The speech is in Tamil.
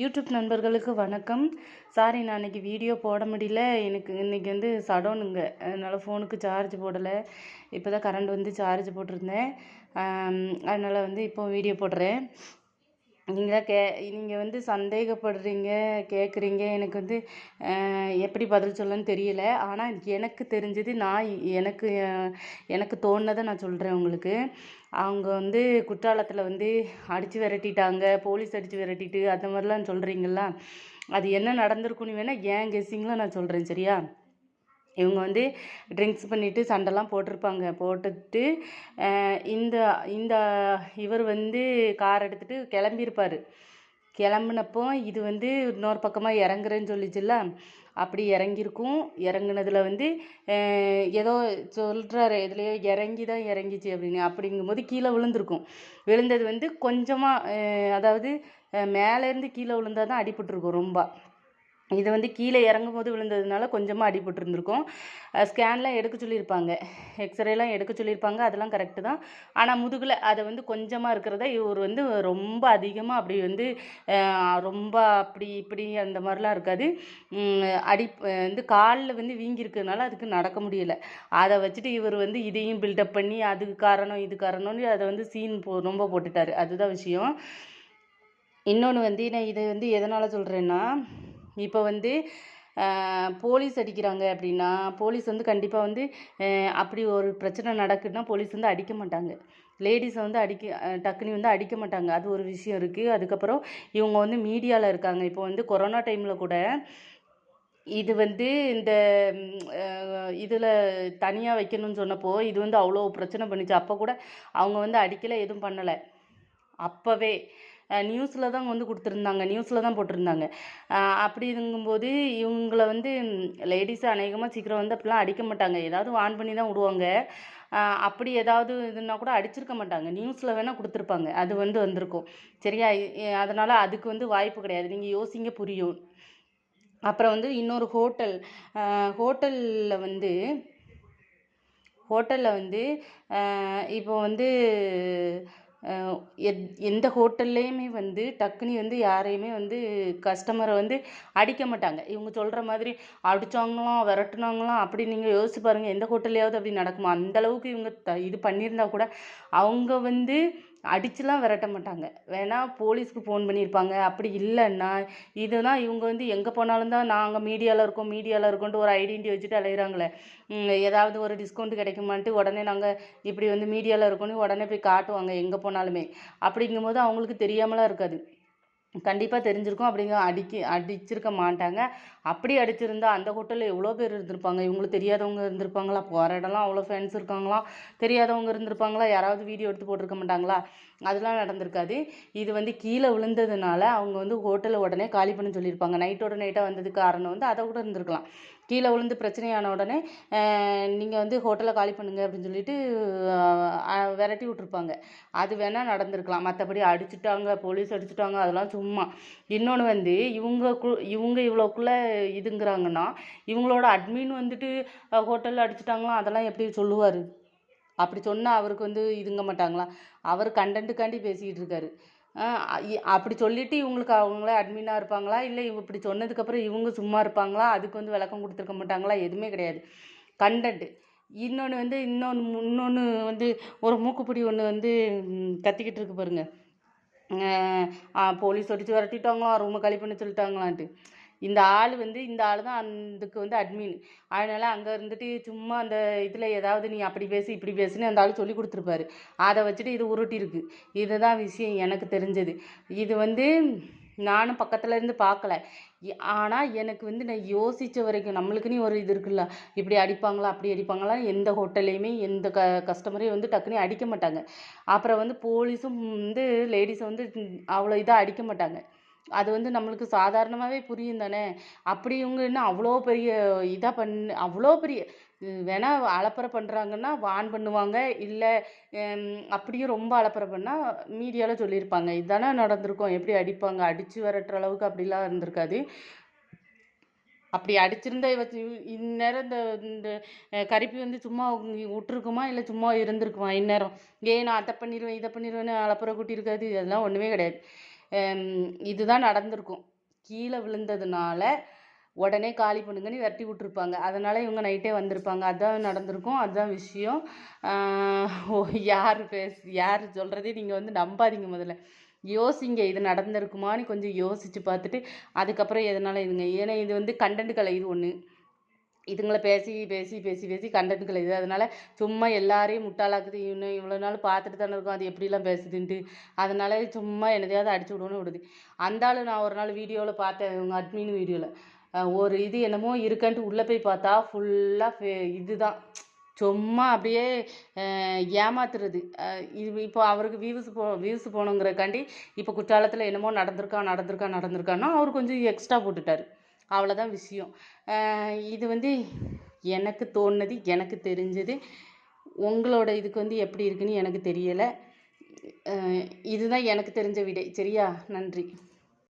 யூடியூப் நண்பர்களுக்கு வணக்கம். சாரி நான் இன்னைக்கு வீடியோ போட முடியல. எனக்கு இன்னைக்கு வந்து சடோனுங்க. அதனால் ஃபோனுக்கு சார்ஜ் போடலை. இப்போ தான் கரண்ட் வந்து சார்ஜ் போட்டிருந்தேன். அதனால் வந்து இப்போ வீடியோ போடுறேன். நீங்கள் கே நீங்கள் வந்து சந்தேகப்படுறீங்க கேட்குறீங்க எனக்கு வந்து எப்படி பதில் சொல்லணும்னு தெரியல. ஆனால் எனக்கு தெரிஞ்சது நான் எனக்கு எனக்கு தோணுனதை நான் சொல்கிறேன் உங்களுக்கு. அவங்க வந்து குற்றாலத்தில் வந்து அடித்து விரட்டிட்டாங்க போலீஸ் அடித்து விரட்டிட்டு அந்த மாதிரிலாம் சொல்கிறீங்களா அது என்ன நடந்திருக்குன்னு வேணால் ஏன் கெஸ்ஸிங்கில் நான் சொல்கிறேன் சரியா? இவங்க வந்து ட்ரிங்க்ஸ் பண்ணிவிட்டு சண்டைலாம் போட்டிருப்பாங்க. போட்டுட்டு இந்த இந்த இவர் வந்து கார் எடுத்துகிட்டு கிளம்பியிருப்பார். கிளம்புனப்போ இது வந்து இன்னொரு பக்கமாக இறங்குறேன்னு சொல்லிச்சுல்ல? அப்படி இறங்கியிருக்கும். இறங்குனதில் வந்து ஏதோ சொல்கிறாரு எதுலையோ இறங்கி தான் இறங்கிச்சு அப்படின்னு. அப்படிங்கும்போது கீழே விழுந்திருக்கும். விழுந்தது வந்து கொஞ்சமாக அதாவது மேலேருந்து கீழே விழுந்தால் தான் அடிபட்டுருக்கும் ரொம்ப. இது வந்து கீழே இறங்கும் போது விழுந்ததுனால கொஞ்சமாக அடிபட்டுருந்துருக்கும் ஸ்கேன்லாம் எடுக்க சொல்லியிருப்பாங்க. எக்ஸ்ரேலாம் எடுக்க சொல்லியிருப்பாங்க. அதெல்லாம் கரெக்டு தான். ஆனால் முதுகில் அதை வந்து கொஞ்சமாக இருக்கிறத இவர் வந்து ரொம்ப அதிகமாக அப்படி வந்து ரொம்ப அப்படி இப்படி அந்த மாதிரிலாம் இருக்காது. அடி வந்து காலில் வந்து வீங்கியிருக்கிறதுனால அதுக்கு நடக்க முடியலை. அதை வச்சுட்டு இவர் வந்து இதையும் பில்டப் பண்ணி அதுக்கு காரணம் இது காரணம்னு அதை வந்து சீன் போ ரொம்ப போட்டுட்டார். அதுதான் விஷயம். இன்னொன்று வந்து நான் இதை வந்து எதனால் சொல்கிறேன்னா இப்போ வந்து போலீஸ் அடிக்கிறாங்க அப்படின்னா போலீஸ் வந்து கண்டிப்பாக வந்து அப்படி ஒரு பிரச்சனை நடக்குதுன்னா போலீஸ் வந்து அடிக்க மாட்டாங்க. லேடிஸை வந்து அடிக்க டக்குனி டக்குனு வந்து அடிக்க மாட்டாங்க. அது ஒரு விஷயம் இருக்குது அதுக்கப்புறம் இவங்க வந்து மீடியாவில் இருக்காங்க. இப்போ வந்து கொரோனா டைமில் கூட இது வந்து இந்த இதில் தனியாக வைக்கணும்னு சொன்னப்போ இது வந்து அவ்வளோ பிரச்சனை பண்ணிச்சு. அப்போ கூட அவங்க வந்து அடிக்கலை எதுவும் பண்ணலை. அப்போவே நியூஸில் தான் வந்து கொடுத்துருந்தாங்க. நியூஸில் தான் போட்டிருந்தாங்க. அப்படி இருக்கும்போது இவங்கள வந்து லேடிஸை அநேகமாக சீக்கிரம் வந்து அப்படிலாம் அடிக்க மாட்டாங்க. ஏதாவது வான் பண்ணி தான் விடுவாங்க. அப்படி ஏதாவது இதுனா கூட அடிச்சிருக்க மாட்டாங்க. நியூஸில் வேணால் கொடுத்துருப்பாங்க. அது வந்து வந்திருக்கும். சரியா? அதனால் அதுக்கு வந்து வாய்ப்பு கிடையாது. நீங்கள் யோசிங்க புரியும். அப்புறம் வந்து இன்னொரு ஹோட்டல் ஹோட்டலில் வந்து ஹோட்டலில் வந்து இப்போ வந்து எத் எந்த ஹோட்டல்லையுமே வந்து டக்குனு வந்து யாரையுமே வந்து கஸ்டமரை வந்து அடிக்க மாட்டாங்க. இவங்க சொல்கிற மாதிரி அடித்தாங்களாம் விரட்டுனாங்களாம் அப்படி நீங்கள் யோசிச்சு பாருங்கள் எந்த ஹோட்டல்லையாவது அப்படி நடக்குமா? அந்தளவுக்கு இவங்க த இது பண்ணியிருந்தா கூட அவங்க வந்து அடிச்சுலாம் விரட்ட மாட்டாங்க. வேணால் போலீஸ்க்கு ஃபோன் பண்ணியிருப்பாங்க. அப்படி இல்லைன்னா இதுதான் இவங்க வந்து எங்கே போனாலும் தான் நாங்கள் மீடியாவில் இருக்கோம் மீடியாவில் இருக்கோன்ட்டு ஒரு ஐடென்டி வச்சுட்டு அலையிறாங்களே. ஏதாவது ஒரு டிஸ்கவுண்ட் கிடைக்குமான்ட்டு உடனே நாங்கள் இப்படி வந்து மீடியாவில் இருக்கோன்னு உடனே போய் காட்டுவாங்க எங்கே போனாலுமே. அப்படிங்கும்போது அவங்களுக்கு தெரியாமலாம் இருக்காது. கண்டிப்பாக தெரிஞ்சிருக்கும். அப்படிங்க அடிக்க அடிச்சிருக்க மாட்டாங்க. அப்படி அடிச்சிருந்தா அந்த ஹோட்டலில் எவ்வளோ பேர் இருந்திருப்பாங்க? இவங்களுக்கு தெரியாதவங்க இருந்திருப்பாங்களா? போகிற இடம்லாம் அவ்வளோ ஃபேன்ஸ் இருக்காங்களாம் தெரியாதவங்க இருந்திருப்பாங்களா? யாராவது வீடியோ எடுத்து போட்டிருக்க மாட்டாங்களா? அதெல்லாம் நடந்திருக்காது. இது வந்து கீழே விழுந்ததுனால அவங்க வந்து ஹோட்டலை உடனே காலி பண்ண சொல்லியிருப்பாங்க. நைட்டோட நைட்டாக வந்ததுக்கு காரணம் வந்து அதை கூட இருந்திருக்கலாம். கீழே விழுந்து பிரச்சனையான உடனே நீங்கள் வந்து ஹோட்டலை காலி பண்ணுங்க அப்படின்னு சொல்லிட்டு விரட்டி விட்ருப்பாங்க அது வேணால் நடந்திருக்கலாம். மற்றபடி அடிச்சுட்டாங்க போலீஸ் அடிச்சுட்டாங்க அதெல்லாம் சும்மா. இன்னொன்று வந்து இவங்க கு இவங்க இவ்வளோக்குள்ளே இதுங்கிறாங்கன்னா இவங்களோட அட்மின் வந்துட்டு ஹோட்டலில் அடிச்சுட்டாங்களாம் அதெல்லாம் எப்படி சொல்லுவார்? அப்படி சொன்னால் அவருக்கு வந்து இதுங்க மாட்டாங்களா? அவர் கண்டென்ட்டுக்காண்டி பேசிக்கிட்டு இருக்காரு. அப்படி சொல்லிட்டு இவங்களுக்கு அவங்களே அட்மினாக இருப்பாங்களா? இல்லை இவங்க இப்படி சொன்னதுக்கப்புறம் இவங்க சும்மா இருப்பாங்களா? அதுக்கு வந்து விளக்கம் கொடுத்துருக்க மாட்டாங்களா? எதுவுமே கிடையாது. கண்டென்ட்டு இன்னொன்று வந்து இன்னொன்று இன்னொன்று வந்து ஒரு மூக்குப்பிடி ஒன்று வந்து கத்திக்கிட்டு இருக்கு பாருங்க. போலீஸ் அடித்து விரட்டிட்டாங்களாம் ரூமை காலி பண்ண சொல்லிட்டாங்களான்ட்டு. இந்த ஆள் வந்து இந்த ஆள் தான் அதுக்கு வந்து அட்மின் அதனால் அங்கே இருந்துட்டு சும்மா அந்த இதில் ஏதாவது நீ அப்படி பேசு இப்படி பேசுன்னு அந்த ஆள் சொல்லி கொடுத்துருப்பாரு. அதை வச்சுட்டு இது உருட்டிருக்கு இதுதான் விஷயம் எனக்கு தெரிஞ்சது. இது வந்து நானும் பக்கத்துல இருந்து பார்க்கல ஆனால் எனக்கு வந்து நான் யோசித்த வரைக்கும் நம்மளுக்குன்னு ஒரு இது இருக்குல்ல. இப்படி அடிப்பாங்களா அப்படி அடிப்பாங்களா எந்த ஹோட்டல்லையுமே எந்த க கஸ்டமரையும் வந்து டக்குன்னு அடிக்க மாட்டாங்க. அப்புறம் வந்து போலீஸும் வந்து லேடிஸை வந்து அவ்வளோ இதாக அடிக்க மாட்டாங்க. அது வந்து நம்மளுக்கு சாதாரணமாகவே புரியும் தானே? அப்படி இவங்க என்ன அவ்வளோ பெரிய இதாக பண் அவ்வளோ பெரிய வேணால் அலப்பறை பண்ணுறாங்கன்னா வான் பண்ணுவாங்க. இல்லை அப்படியும் ரொம்ப அலப்பறை பண்ணால் மீடியாவில் சொல்லியிருப்பாங்க. இதுதானே நடந்திருக்கும். எப்படி அடிப்பாங்க? அடித்து விரட்டுற அளவுக்கு அப்படிலாம் இருந்திருக்காது. அப்படி அடிச்சிருந்தா இவ இந்நேரம் இந்த இந்த கருப்பி வந்து சும்மா விட்டுருக்குமா? இல்லை சும்மா இருந்திருக்குமா? இந்நேரம். ஏன் நான் அதை பண்ணிடுவேன் இதை பண்ணிடுவேன்னு அலப்புற கூட்டியிருக்காது. அதெல்லாம் ஒன்றுமே கிடையாது. இதுதான் நடந்திருக்கும். கீழே விழுந்ததுனால உடனே காலி பண்ணுங்கன்னு விரட்டி விட்ருப்பாங்க அதனால் இவங்க நைட்டே வந்திருப்பாங்க. அதுதான் நடந்திருக்கும். அதுதான் விஷயம். ஓ யார் பேச யார் சொல்கிறதே நீங்கள் வந்து நம்பாதீங்க முதல்ல. யோசிங்க இது நடந்திருக்குமான்னு கொஞ்சம் யோசித்து பார்த்துட்டு அதுக்கப்புறம் எதனால இதுங்க? ஏன்னா இது வந்து கண்டென்ட் கலை இது ஒன்று இதுங்களை பேசி பேசி பேசி பேசி கண்டதுங்களை இது. அதனால சும்மா எல்லாரையும் முட்டாளாக்குது. இன்னும் இவ்வளோ நாள் பார்த்துட்டு தானே இருக்கும். அது எப்படிலாம் பேசுதுன்ட்டு. அதனால சும்மா என்னதையாவது அடிச்சு விடணும்னு விடுது. அந்த ஆளு நான் ஒரு நாள் வீடியோவில் பார்த்தேன். இவங்க அட்மின் வீடியோவில் ஒரு இது என்னமோ இருக்கன்ட்டு உள்ளே போய் பார்த்தா ஃபுல்லாக இதுதான். சும்மா அப்படியே ஏமாத்துறது. இது இப்போ அவருக்கு வியூஸ் போ வியூஸ் போகணுங்கிறக்காண்டி இப்போ குற்றாலத்தில் என்னமோ நடந்திருக்கா நடந்திருக்கா நடந்திருக்கான்னா அவர் கொஞ்சம் எக்ஸ்ட்ரா போட்டுட்டார். அவ்வளோதான் விஷயம். இது வந்து எனக்கு தோணுனது எனக்கு தெரிஞ்சது. உங்களோட இதுக்கு வந்து எப்படி இருக்குன்னு எனக்கு தெரியலை. இதுதான் எனக்கு தெரிஞ்ச விடை. சரியா? நன்றி.